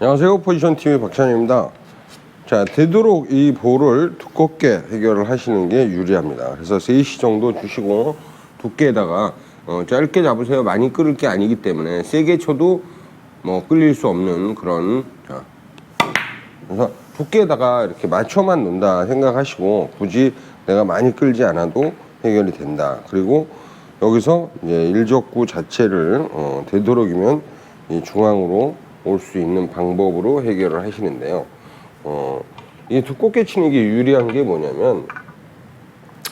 안녕하세요. 포지션 TV 박찬입니다. 자, 되도록 이 볼을 두껍게 해결을 하시는 게 유리합니다. 그래서 3시 정도 주시고 두께에다가 어, 짧게 잡으세요. 많이 끓을 게 아니기 때문에 세게 쳐도 뭐 끌릴 수 없는 그런 자. 그래서 두께에다가 이렇게 맞춰만 놓는다 생각하시고 굳이 내가 많이 끌지 않아도 해결이 된다. 그리고 여기서 이제 일적구 자체를 어, 되도록이면 이 중앙으로 올 수 있는 방법으로 해결을 하시는데요. 어, 이 두껍게 치는 게 유리한 게 뭐냐면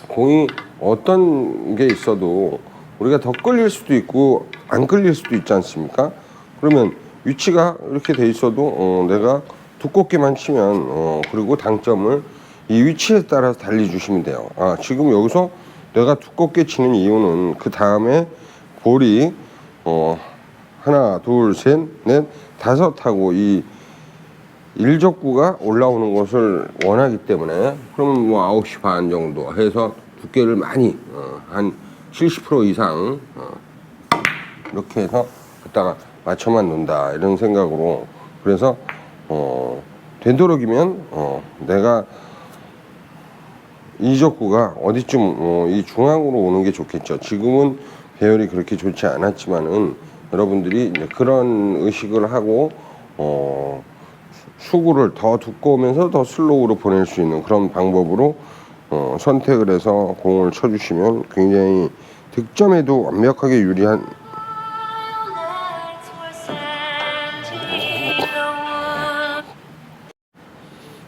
공이 어떤 게 있어도 우리가 더 끌릴 수도 있고 안 끌릴 수도 있지 않습니까? 그러면 위치가 이렇게 돼 있어도 어, 내가 두껍게만 치면 어, 그리고 당점을 이 위치에 따라서 달리 주시면 돼요. 아 지금 여기서 내가 두껍게 치는 이유는 그 다음에 볼이 어, 하나 둘 셋 넷 다섯 하고 이 일적구가 올라오는 것을 원하기 때문에 그러면 뭐 9시 반 정도 해서 두께를 많이 어, 한 70% 이상 어, 이렇게 해서 갖다가 맞춰만 놓는다 이런 생각으로 그래서 어, 되도록이면 어, 내가 이적구가 어디쯤 어, 이 중앙으로 오는 게 좋겠죠. 지금은 배열이 그렇게 좋지 않았지만은 여러분들이 이제 그런 의식을 하고 어, 수구를 더 두꺼우면서 더 슬로우로 보낼 수 있는 그런 방법으로 어, 선택을 해서 공을 쳐주시면 굉장히 득점에도 완벽하게 유리한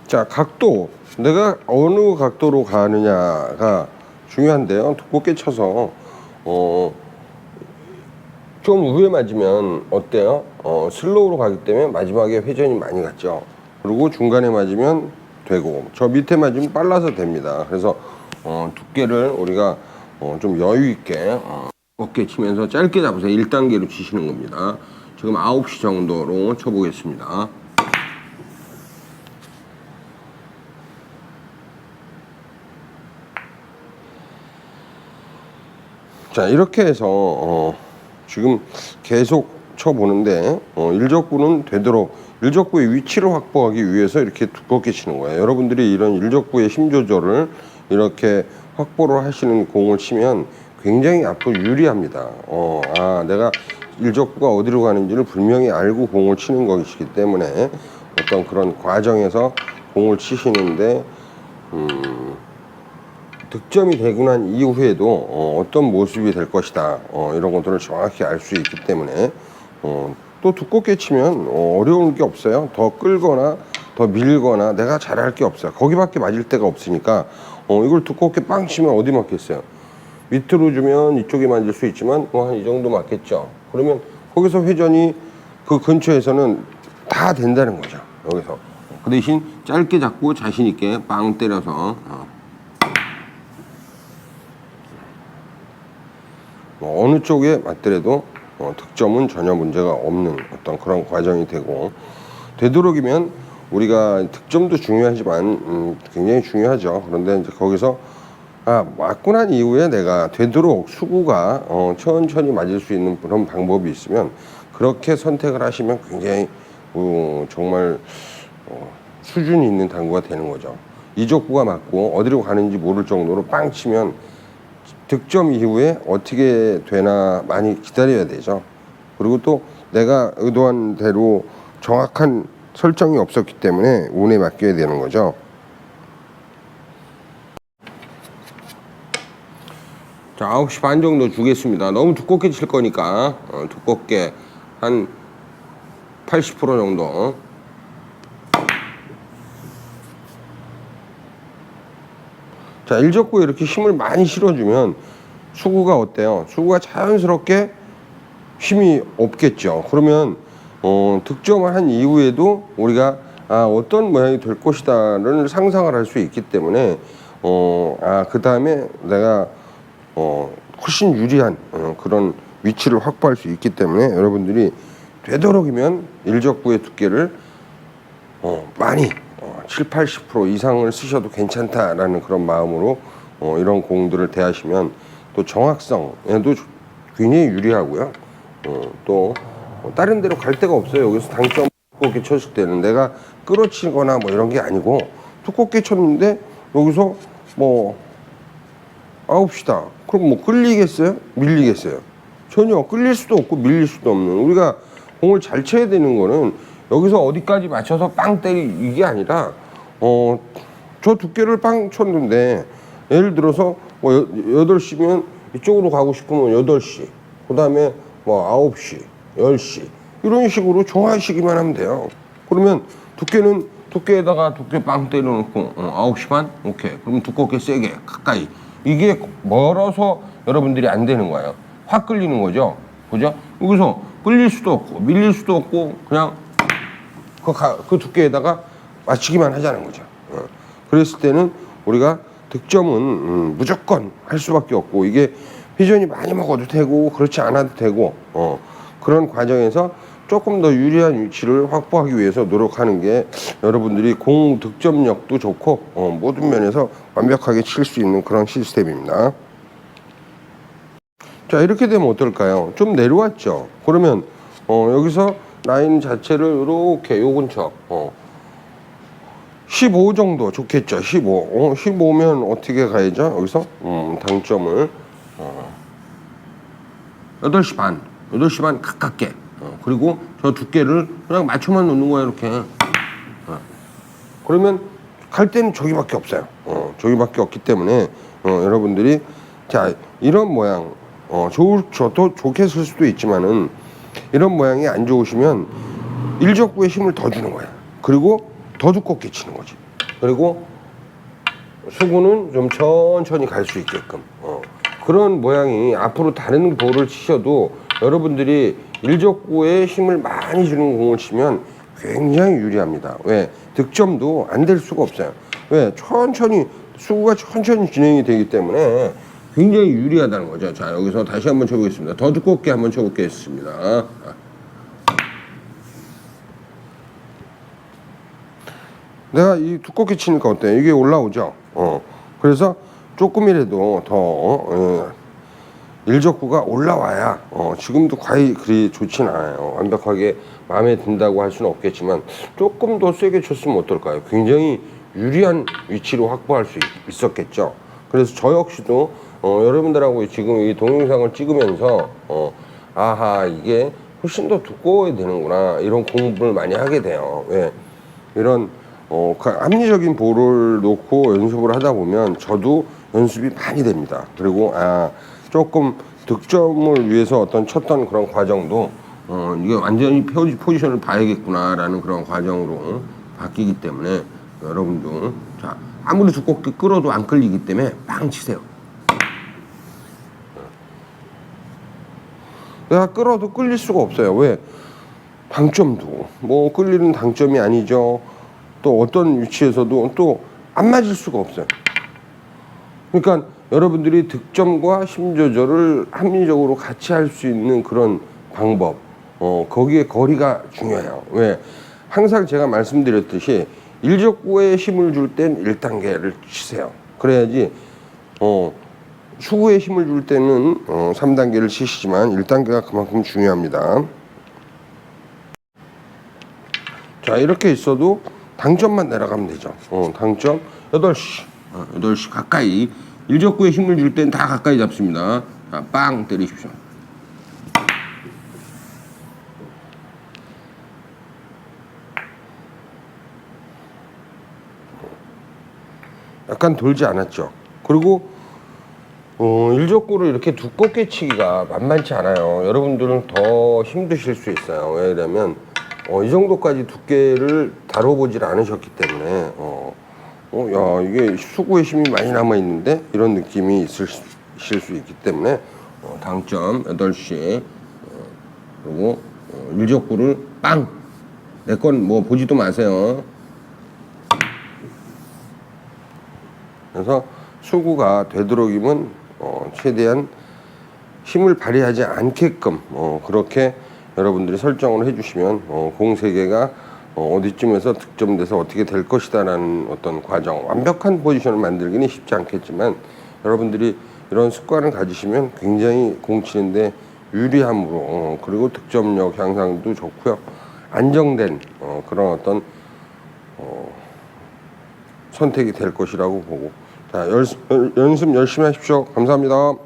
자 각도. 내가 어느 각도로 가느냐가 중요한데요. 두껍게 쳐서 어, 좀 우에 맞으면 어때요? 어, 슬로우로 가기 때문에 마지막에 회전이 많이 갔죠. 그리고 중간에 맞으면 되고 저 밑에 맞으면 빨라서 됩니다. 그래서 어, 두께를 우리가 어, 좀 여유 있게 어, 어깨 치면서 짧게 잡으세요. 1단계로 치시는 겁니다. 지금 9시 정도로 쳐보겠습니다. 자 이렇게 해서 어, 지금 계속 쳐보는데 어, 일적구는 되도록 일적구의 위치를 확보하기 위해서 이렇게 두껍게 치는 거예요. 여러분들이 이런 일적구의 힘 조절을 이렇게 확보를 하시는 공을 치면 굉장히 앞으로 유리합니다. 어, 아 내가 일적구가 어디로 가는지를 분명히 알고 공을 치는 것이기 때문에 어떤 그런 과정에서 공을 치시는데 음, 득점이 되고 난 이후에도 어, 떤 모습이 될 것이다. 어, 이런 것들을 정확히 알 수 있기 때문에 어, 또 두껍게 치면 어, 어려운 게 없어요. 더 끌거나 더 밀거나 내가 잘할 게 없어요. 거기밖에 맞을 데가 없으니까 어, 이걸 두껍게 빵 치면 어디 맞겠어요? 밑으로 주면 이쪽에 맞을 수 있지만 뭐 한 이 정도 맞겠죠. 그러면 거기서 회전이 그 근처에서는 다 된다는 거죠. 여기서. 그 대신 짧게 잡고 자신 있게 빵 때려서 어. 뭐 어느 쪽에 맞더라도 어, 득점은 전혀 문제가 없는 어떤 그런 과정이 되고 되도록이면 우리가 득점도 중요하지만 음, 굉장히 중요하죠. 그런데 이제 거기서 아 맞고 난 이후에 내가 되도록 수구가 어, 천천히 맞을 수 있는 그런 방법이 있으면 그렇게 선택을 하시면 굉장히 어, 정말 어, 수준이 있는 당구가 되는 거죠. 이적구가 맞고 어디로 가는지 모를 정도로 빵 치면 득점 이후에 어떻게 되나 많이 기다려야 되죠. 그리고 또 내가 의도한 대로 정확한 설정이 없었기 때문에 운에 맡겨야 되는 거죠. 자, 9시 반 정도 주겠습니다. 너무 두껍게 칠 거니까 어, 두껍게 한 80% 정도. 자, 일적구에 이렇게 힘을 많이 실어주면 수구가 어때요? 수구가 자연스럽게 힘이 없겠죠. 그러면 어, 득점을 한 이후에도 우리가 아, 어떤 모양이 될 것이다를 상상을 할 수 있기 때문에 어, 아, 그 다음에 내가 어, 훨씬 유리한 어, 그런 위치를 확보할 수 있기 때문에 여러분들이 되도록이면 일적구의 두께를 어, 많이 어, 7, 80% 이상을 쓰셔도 괜찮다라는 그런 마음으로 어, 이런 공들을 대하시면 또 정확성에도 굉장히 유리하고요. 어, 또뭐 다른 데로 갈 데가 없어요. 여기서 당점 두껍게 쳤을 때는 내가 끌어치거나 뭐 이런 게 아니고 두껍게 쳤는데 여기서 뭐 아홉시다. 그럼 뭐 끌리겠어요? 밀리겠어요? 전혀 끌릴 수도 없고 밀릴 수도 없는 우리가 공을 잘 쳐야 되는 거는 여기서 어디까지 맞춰서 빵 때리 이게 아니라 어 저 두께를 빵 쳤는데 예를 들어서 뭐 여- 여덟 시면 이쪽으로 가고 싶으면 여덟 시 그다음에 뭐 아홉 시, 열시 이런 식으로 정하시기만 하면 돼요. 그러면 두께는 두께에다가 두께 빵 때려놓고 어, 아홉 시 반? 오케이. 그럼 두껍게 세게 가까이 이게 멀어서 여러분들이 안 되는 거예요. 확 끌리는 거죠. 그죠? 여기서 끌릴 수도 없고 밀릴 수도 없고 그냥 그, 가, 그 두께에다가 맞추기만 하자는 거죠. 어. 그랬을 때는 우리가 득점은 음, 무조건 할 수밖에 없고 이게 회전이 많이 먹어도 되고 그렇지 않아도 되고 어. 그런 과정에서 조금 더 유리한 위치를 확보하기 위해서 노력하는 게 여러분들이 공 득점력도 좋고 어, 모든 면에서 완벽하게 칠 수 있는 그런 시스템입니다. 자 이렇게 되면 어떨까요? 좀 내려왔죠. 그러면 어, 여기서 라인 자체를 이렇게 요 근처 어, 15 정도 좋겠죠. 15. 어, 15면 어떻게 가야죠? 여기서 음, 당점을 어, 8시 반, 8시 반 가깝게. 어, 그리고 저 두께를 그냥 맞춰만 놓는 거예요, 이렇게. 어. 그러면 갈 때는 저기밖에 없어요. 어, 저기밖에 없기 때문에 어, 여러분들이 자 이런 모양 어, 좋을 저도 쓸 수도 있지만은 이런 모양이 안 좋으시면 일적구에 힘을 더 주는 거야. 그리고 더 두껍게 치는 거지. 그리고 수구는 좀 천천히 갈 수 있게끔 어. 그런 모양이 앞으로 다른 볼을 치셔도 여러분들이 일적구에 힘을 많이 주는 공을 치면 굉장히 유리합니다. 왜 득점도 안 될 수가 없어요. 왜 천천히 수구가 천천히 진행이 되기 때문에 굉장히 유리하다는 거죠. 자 여기서 다시 한번 쳐보겠습니다. 더 두껍게 한번 쳐보겠습니다. 아. 내가 이 두껍게 치니까 어때? 이게 올라오죠. 어. 그래서 조금이라도 더 어, 예, 일적구가 올라와야 어, 지금도 과히 그리 좋진 않아요. 완벽하게 마음에 든다고 할 수는 없겠지만 조금 더 세게 쳤으면 어떨까요? 굉장히 유리한 위치로 확보할 수 있, 있었겠죠. 그래서 저 역시도 어, 여러분들하고 지금 이 동영상을 찍으면서 어, 아하 이게 훨씬 더 두꺼워야 되는구나 이런 공부를 많이 하게 돼요. 왜 이런 어, 그 합리적인 볼을 놓고 연습을 하다 보면 저도 연습이 많이 됩니다. 그리고 아 조금 득점을 위해서 어떤 쳤던 그런 과정도 어, 이게 완전히 포지- 포지션을 봐야겠구나라는 그런 과정으로 바뀌기 때문에 여러분도 자 아무리 두껍게 끌어도 안 끌리기 때문에 빵 치세요. 내가 끌어도 끌릴 수가 없어요. 왜? 당점도 뭐 끌리는 당점이 아니죠. 또 어떤 위치에서도 또 안 맞을 수가 없어요. 그러니까 여러분들이 득점과 힘 조절을 합리적으로 같이 할 수 있는 그런 방법, 어, 거기에 거리가 중요해요. 왜? 항상 제가 말씀드렸듯이 일적구에 힘을 줄땐 1단계를 치세요. 그래야지, 어, 수구에 힘을 줄 때는 어, 3단계를 치시지만 1단계가 그만큼 중요합니다. 자, 이렇게 있어도 당점만 내려가면 되죠. 어, 당점 8시. 어, 8시 가까이. 일적구에 힘을 줄 땐 다 가까이 잡습니다. 자, 빵 때리십시오. 약간 돌지 않았죠. 그리고 어, 일적구를 이렇게 두껍게 치기가 만만치 않아요. 여러분들은 더 힘드실 수 있어요. 왜냐면 어, 이 정도까지 두께를 다뤄보질 않으셨기 때문에 어, 어, 야 이게 수구의 힘이 많이 남아 있는데 이런 느낌이 있으실 수 있기 때문에 어, 당점 8시 어, 그리고 어, 일적구를 빵! 내 건 뭐 보지도 마세요. 그래서 수구가 되도록이면 어, 최대한 힘을 발휘하지 않게끔 어, 그렇게 여러분들이 설정을 해주시면 어, 공세계가 어, 어디쯤에서 득점돼서 어떻게 될 것이다라는 어떤 과정 완벽한 포지션을 만들기는 쉽지 않겠지만 여러분들이 이런 습관을 가지시면 굉장히 공치는데 유리함으로 어, 그리고 득점력 향상도 좋고요. 안정된 어, 그런 어떤 어, 선택이 될 것이라고 보고 자, 열, 연, 연습 열심히 하십시오. 감사합니다.